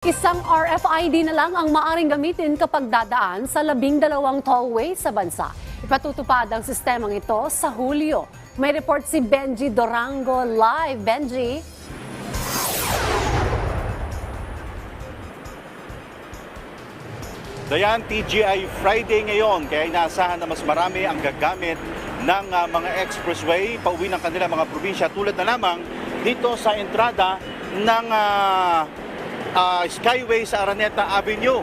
Isang RFID na lang ang maaring gamitin kapag dadaan sa labing dalawang tollway sa bansa. Ipatutupad ang sistemang ito sa Hulyo. May report si Benji Dorango live. Benji? Dayan, TGI Friday ngayon, kaya inaasahan na mas marami ang gagamit ng ah, mga expressway pauwi ng kanilang mga probinsya tulad na lamang dito sa entrada ng ah, ah, Skyway sa Araneta Avenue.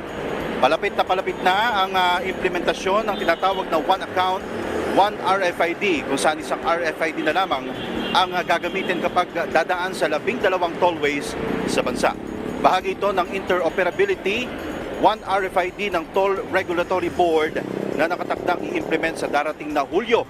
Palapit na palapit na ang ah, implementasyon ng tinatawag na One Account, One RFID, kung saan isang RFID na lamang ang ah, gagamitin kapag dadaan sa labing dalawang tollways sa bansa. Bahagi ito ng interoperability One RFID ng Toll Regulatory Board na nakatakdang i-implement sa darating na Hulyo.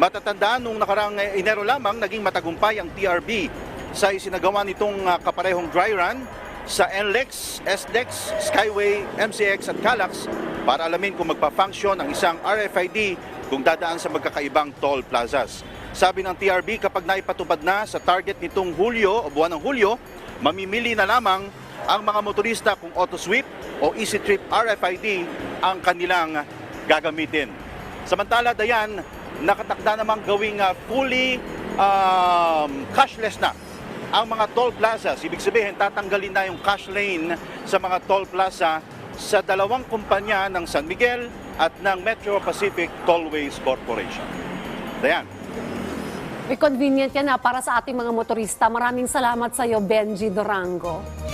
Matatandaan nung nakarang eh, Enero lamang naging matagumpay ang TRB sa isinagawa nitong kaparehong dry run sa NLEX, SDEX, Skyway, MCX at Calax para alamin kung magpa-function ang isang RFID kung dadaan sa magkakaibang toll plazas. Sabi ng TRB kapag naipatupad na sa target nitong Hulyo o buwan ng Hulyo, mamimili na lamang ang mga motorista kung auto sweep o easy trip RFID ang kanilang gagamitin. Samantala, Dayan, nakatakda namang gawing ah, fully um, cashless na ang mga toll plazas. Ibig sabihin, tatanggalin na yung cash lane sa mga toll plaza sa dalawang kumpanya ng San Miguel at ng Metro Pacific Tollways Corporation. Dayan. May convenient yan na para sa ating mga motorista. Maraming salamat sa iyo, Benji Dorango.